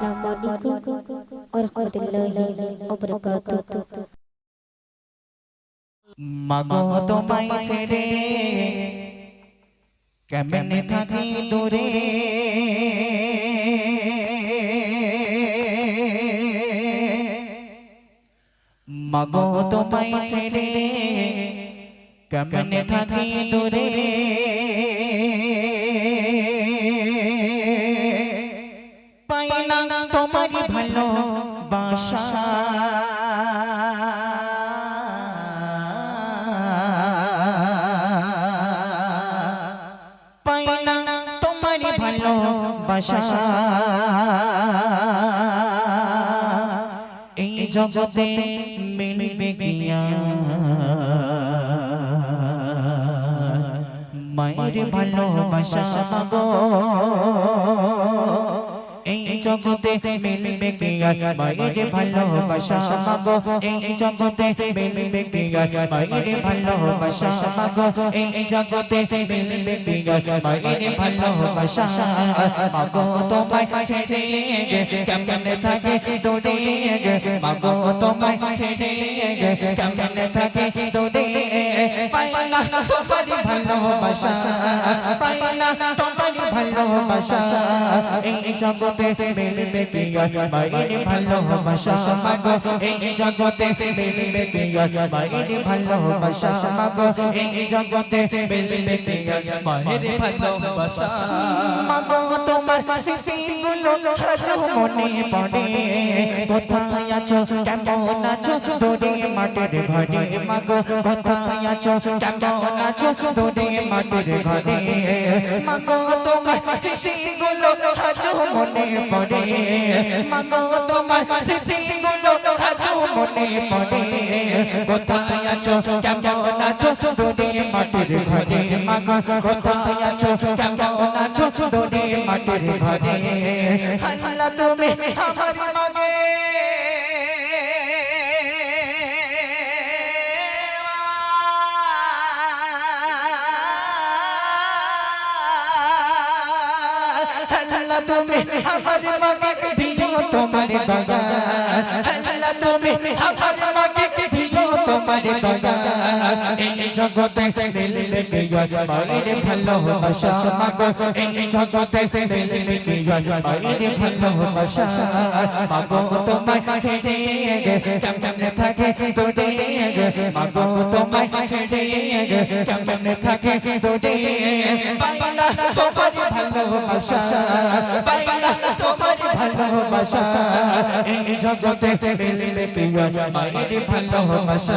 السلام عليكم ورحمة الله وبركاته মাগো তোমায় ছেড়ে কেমনে থাকি দূরে মাগো তোমায় ছেড়ে কেমনে থাকি দূরে তোমারই ভালো বাসা। পাই না তোমারই ভালো বাসা। এই জগতে মিলবে গিয়া। মায়ের ভালোবাসা মাগো। এই জগতে মিলবে কি আর? মায়ের ভালোবাসা মাগো। এই জগতে মিলবে কি আর? মায়ের ভালোবাসা মাগো। এই জগতে মিলবে কি আর? মায়ের ভালোবাসা মাগো। তোমায় ছেড়ে কেমনে থাকে দৌড়ে মাগো, তোমায় ছেড়ে কেমনে থাকে দৌড়ে পাইলা তোমারই ভালোবাসা পাইলা তোমারই ভালোবাসা। এই জগতে মিলবে কি মায়ের ভালোবাসা মাগো এই জগতে মিলবে কি আর? ভালোবাসা মাগো এই জগতে মিলবে কি আর? ভালোবাসা মাগো তোমার স্মৃতিগুলো আজ মনে পড়ে। কোথায় আছো? কেমন আছো? দূরে মাঠের ঘরে মাগো, কোথায় আছো? কেমন আছো? দূরে মাঠের ঘরে মাগো, তোমার স্মৃতিগুলো আজ মনে পড়ে। মাগো, তোমার স্মৃতিগুলো আজ মনে পড়ে। কোথায় আছো? কেমন আছো? দূরে মাটির ঘরে। মাগো, কোথায় আছো? কেমন আছো? দূরে মাটির ঘরে। আল্লাহ তুমি, আমার তুমি আমার মাকে দিও তোমার দয়া আল্লাহ তুমি আমার মাকে দিও। তোমার দয়া, এই জগতে মিলবে কি মায়ের ভালোবাসা মাগো, এই জগতে মিলবে কি মায়ের ভালোবাসা মাগো, তোমায় ছেড়ে কেমনে থাকে তোরে মাগো, তোমায় ছেড়ে কেমনে থাকে তোরে পাইলা তোমার ভালোবাসা পাইলা তোমার ভালোবাসা, এই জগতে মিলবে কি মায়ের ভালোবাসা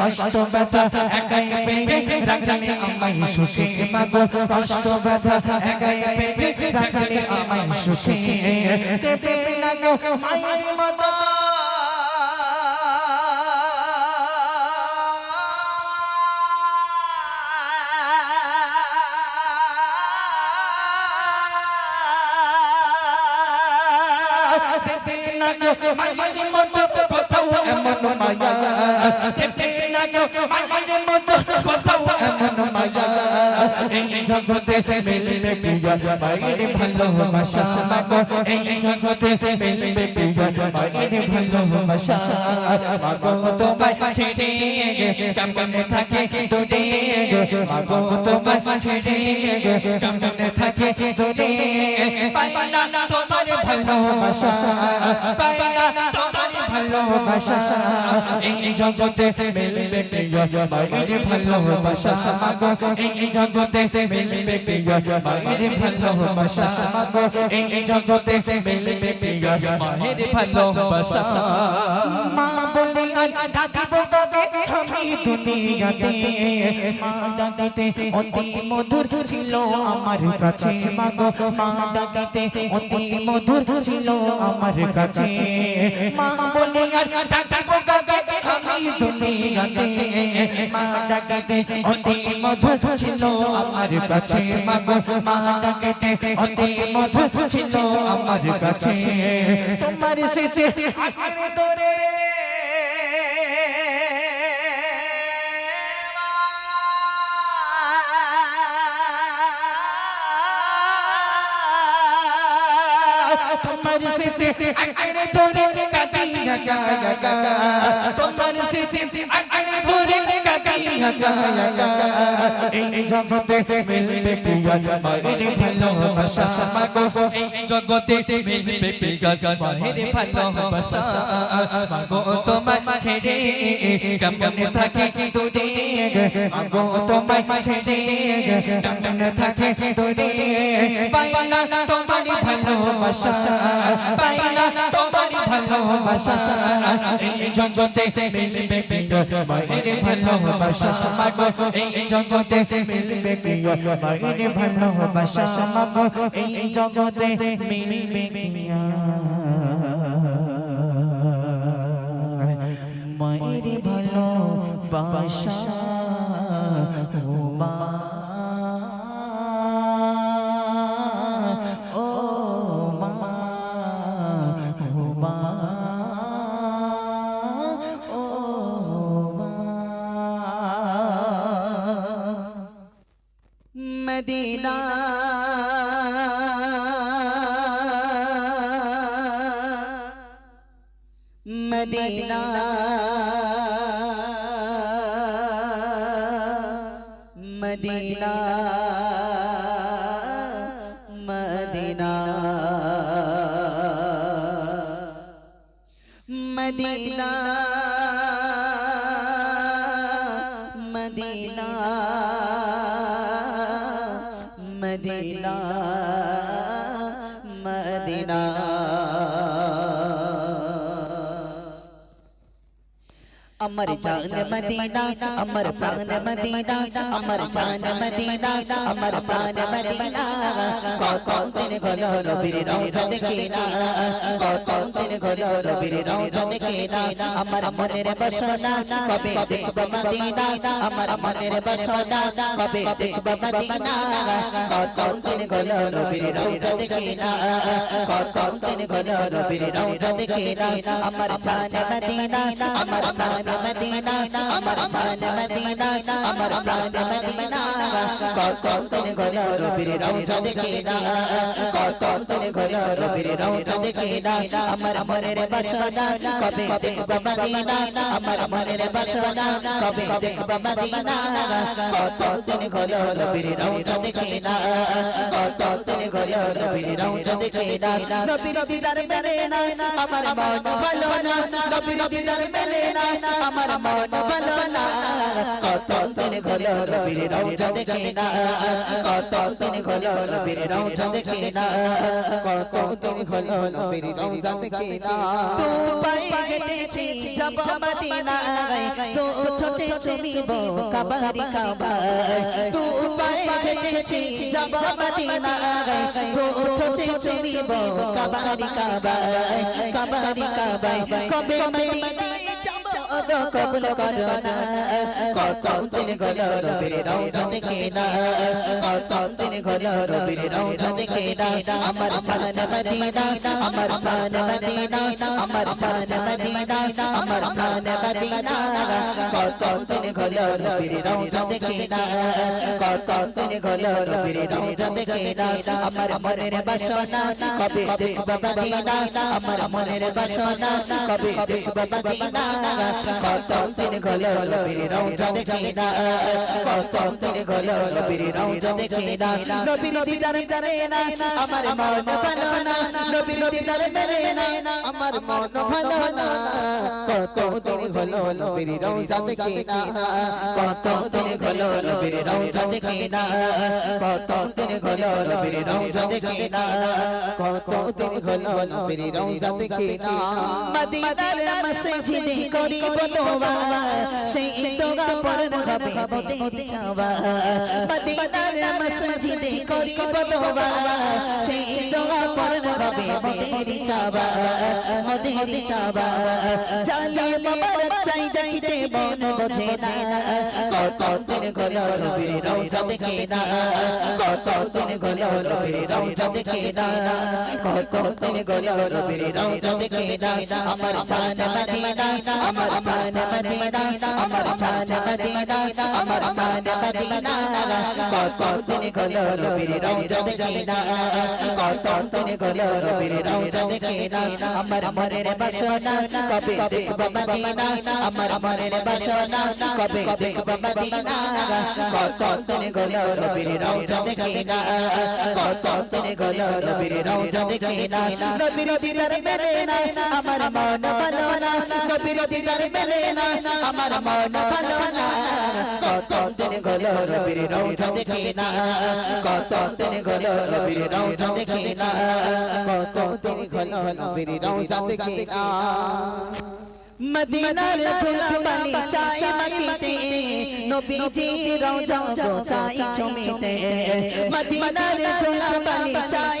কষ্ট ব্যথা, একাই পেয়ে রাখলে আমায় সুখে মাগো কষ্ট ব্যথা, একাই পেয়ে রাখলে আমায় সুখে দেবে না মায়ের মতো না মায়ের মতো কোথাও এমন মায়া। দেবে না মায়ের মতো কোথাও এমন মায়া। এই জগতে মিলবে কি মায়ের ভালোবাসা মাগো এই জগতে মিলবে কি মায়ের ভালোবাসা মাগো তোমায় ছেড়ে কেমনে থাকে দূরে মাগো তোমায় ছেড়ে কেমনে থাকে দূরে পাইলা তোমার ভালোবাসা। পাইলা তোমার ভালোবাসা। এই জগতে মিলবে কি মায়ের ভালোবাসা। মাগো, এই জগতে মিলবে কি মা বলি আর দাদি তোকে আমি দুনিয়াতে মা ডাকিতে অতি মধুর ছিল আমার কাছে। মাগো, মা ডাকিতে অতি মধুর ছিল আমার কাছে। মা বলে ডাকিব কাকে? আমি দুনিয়াতে মা ডাকিতে অতি মধুর ছিল আমার কাছে। মাগো, মা ডাকিতে অতি মধুর ছিল আমার কাছে। তোমার শেষে আঁকড়ে ধরে সিতে আকারে তোরে কাদিয়া গা গা তোমার সিতে আকারে কাঁদিয়া গায়া এই জগতে মিলবে কি মায়ের ভালোবাসা। মাগো জগতে মিলবে কি মায়ের মাগো এই জগতে মিলবে কি? মায়ের ভালোবাসা মাগো এই জগতে মিলবে কি? মায়ের ভালোবাসা মদিনা মদিনা মদিনা মদিনা अमर जान मदीना अमर प्राण मदीना अमर जान मदीना अमर प्राण मदीना দিন ঘলো নবীর রওজা দেখি না কত দিন ঘলো নবীর রওজা দেখি না আমার মনের বাসনা কবে দেখব মদিনা? আমার মনের বাসনা কবে দেখব মদিনা? কত দিন ঘলো নবীর রওজা দেখি না কত দিন ঘলো নবীর রওজা দেখি না আমার জান মদিনা, আমার প্রাণ মদিনা, আমার প্রাণ মদিনা, আমার প্রাণ মদিনা। কত দিন ঘলো নবীর রওজা দেখি না কত দিন ঘরে রবির রওজা দেখি না আমার মনের বাসনা কবে দেখব মদিনা আমার মনের বাসনা কবে দেখব মদিনা কত দিন ঘরে রবির রওজা দেখি না কত দিন ঘরে রবির রওজা দেখি না রবির দিদার মেলে না আমার মন ভালো না রবির দিদার মেলে না আমার মন ভালো না কত দিন ঘরে রবির রওজা দেখি না কত দিন ঘরে রবির রওজা দেখি না কত দিন। হলো রবির রৌজা দেখে না তো পাই হেঁটেছি যাব মদিনায়। তো ছোটে ছবিব কাবারি কাবায়। তো পাই হেঁটেছি যাব কবে মদিনায় গো কবুল করো না কত দিন গলো রবির রৌজা দেখে না কত দিন গলো রবির রৌজা দেখে না আমার জান মদিনা আমার প্রাণ মদিনা আমার জান মদিনা আমার প্রাণ মদিনা কত দিন গলো রবির রৌজা দেখে না কত দিন গলো রবির আমার মনের বাসনা কবে দেখব কত দিন গলো রবির রৌজা দেখে না কত দিন গলো রবির রৌজা দেখে না রবির দিদার মেলে না আমার মন ভালো না রবির দিদার মেলে না আমার মন ভালো না কত দিন গলো রবির রৌজা দেখে না কত না কত দিন গলো রবির রৌজা দেখে না কত না মদিনার মসজিদে করি করিব দোয়া সেই দোয়া পরন হবে মোদের চাওয়া মদিনার আমার প্রাণ মদিনা আমার জান মদিনা আমার প্রাণ মদিনা কত দিন গলো রবির রওজা দেখে না কত দিন গলো রবির রওজা দেখে না আমার মনের বাসনা কবে দেখব মদিনা আমার মনের বাসনা কবে দেখব মদিনা কত দিন গলো রবির রওজা দেখে না কত দিন গলো রবির রওজা দেখে না রবির দিদার মেলে না আমার মন ভালো না রবির দিদার মেলে না, আমার মন ভালো না। কত দিন গলো রবির চাই মাখিতে নবীজি রওজা গো চাই চুমিতে। মদিনার ধুলা বালি চাই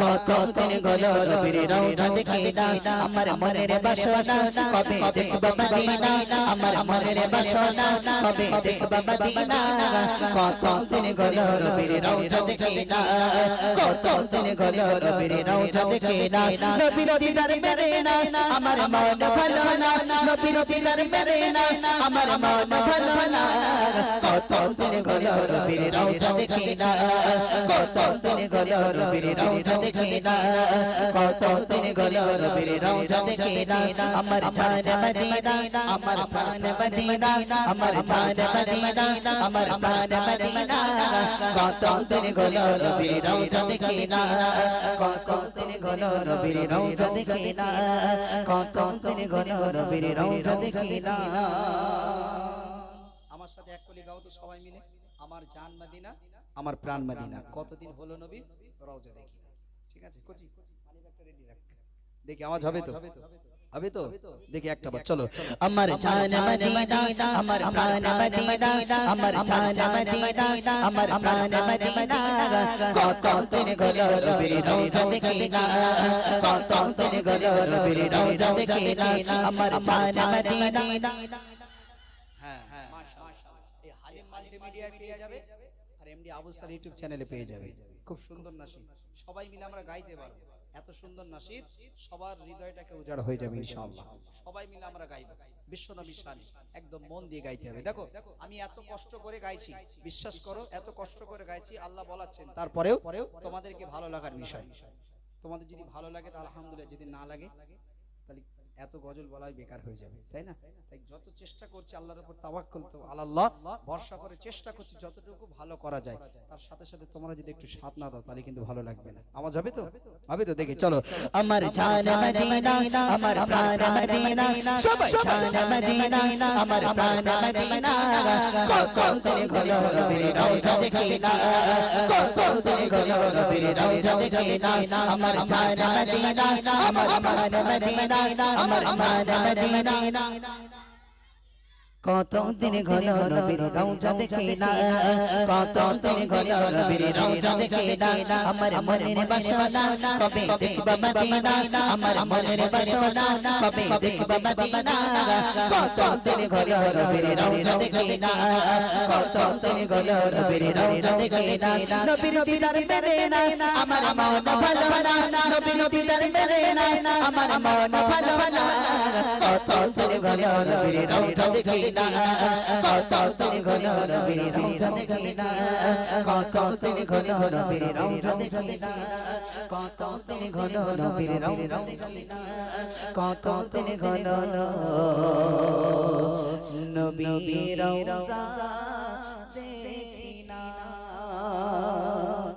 কত দিন হলো নবীর রওজা দেখি না আমার মনের বাসনা কবে দেখব মদিনা? আমার মনের বাসনা কবে দেখব মদিনা? কত দিন হলো নবীর রওজা দেখি না কত দিন হলো নবীর রওজা দেখি না নবীর দিদার মেরে না আমার মন ভালো না। নবীর দিদার মেরে না আমার মন ভালো না। কত দিন হলো নবীর রওজা দেখি না কত দিন হলো নবীর রওজা না। আমার জান মদিনা, আমার প্রাণ মদিনা, আমার জান মদিনা, আমার প্রাণ মদিনা। রওজা দেখি না। আমার সাথে এক কলি গাও তো সবাই মিলে। আমার জান মদিনা, আমার প্রাণ মদিনা। কতদিন হলো নবী? রওজা দেখি ঠিক আছে দেখি, আওয়াজ হবে তো? হবে তো? দেখি একটা বার চলো। আমার না কত হ্যাঁ হ্যাঁ খুব সুন্দর নাশিদ সবাই মিলে আমরা গাইতে পারব। এত সুন্দর নাশিদ সবার হৃদয়টাকে উজাড় হয়ে যাবে ইনশাআল্লাহ। সবাই মিলে আমরা গাইব। বিশ্বনবী শানি, একদম মন দিয়ে গাইতে হবে। দেখো, আমি এত কষ্ট করে গাইছি, বিশ্বাস করো, এত কষ্ট করে গাইছি, আল্লাহ বলাচ্ছেন। তারপরেও পরেও তোমাদেরকে ভালো লাগার বিষয়। তোমাদের যদি ভালো লাগে, তাহলে আলহামদুলিল্লাহ, যদি না লাগে, তাহলে এত গজল বলাই বেকার হয়ে যাবে তাই না? তাই যত চেষ্টা করছি আল্লাহর উপর তাওয়াক্কুল তো আল্লাহ ভরসা করে চেষ্টা করছি যতটুকু ভালো করা যায়। তার সাথে সাথে তোমরা যদি একটু সাথ না দাও তাহলে কিন্তু ভালো লাগবে না। আওয়াজ হবে তো? হবে তো? দেখি চলো। আমার জান মদিনা আমার প্রাণ মদিনা সবাই জান মদিনা আমার প্রাণ মদিনা। কত দিন হলো নবীর রওজা দেখি না। কত দিন হলো নবীর রওজা দেখি না। আমার জান মদিনা আমার প্রাণ মদিনা আমার মদিনা কত দিন ঘন নবীর রওজা দেখি না? কত দিন ঘন নবীর রওজা দেখি না? আমার মনের বাসনা, কবে দেখব মদিনা? আমার মনের বাসনা, কবে দেখব মদিনা? কত দিন ঘন নবীর রওজা দেখি না? কত দিন ঘন নবীর রওজা দেখি না? নবীর দিদার না, আমার মন ভালো না। নবী নবী তার মেরে না। আমার মন ভালো ভালো কত তোর গলে নবীর রওজা দেখি না কত তোর গলে নবীর রওজা দেখি না কত তোর গলে নবীর রওজা দেখি না কত তোর গলে নবীর রওজা দেখি না কত তোর গলে নবীর রওজা দেখি না